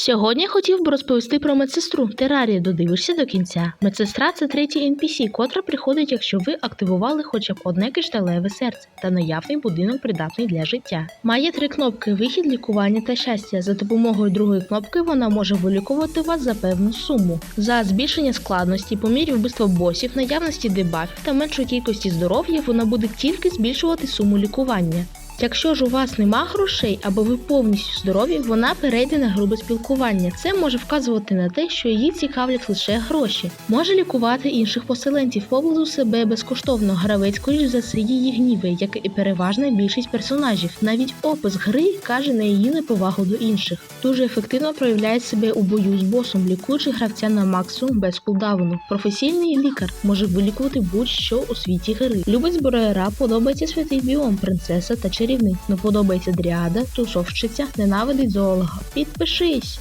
Сьогодні хотів би розповісти про медсестру. Терарія додивишся до кінця. Медсестра це третій NPC, котра приходить, якщо ви активували хоча б одне кришталеве серце та наявний будинок придатний для життя. Має три кнопки: вихід, лікування та щастя. За допомогою другої кнопки вона може вилікувати вас за певну суму. За збільшення складності, по мірі вбивства босів, наявності дебафів та меншої кількості здоров'я вона буде тільки збільшувати суму лікування. Якщо ж у вас нема грошей або ви повністю здорові, вона перейде на грубе спілкування. Це може вказувати на те, що її цікавлять лише гроші. Може лікувати інших поселенців поблизу себе безкоштовно. Гравець, скоріш за це, її гніве, як і переважна більшість персонажів. Навіть опис гри каже на її неповагу до інших. Дуже ефективно проявляє себе у бою з босом, лікуючи гравця на максимум без кулдауну. Професійний лікар може вилікувати будь-що у світі гри. Любить зброяра, подобається святий біом, принцеса та чарівник. Ну подобається дріада, тусовщиця, ненавидить зоолога. Підпишись!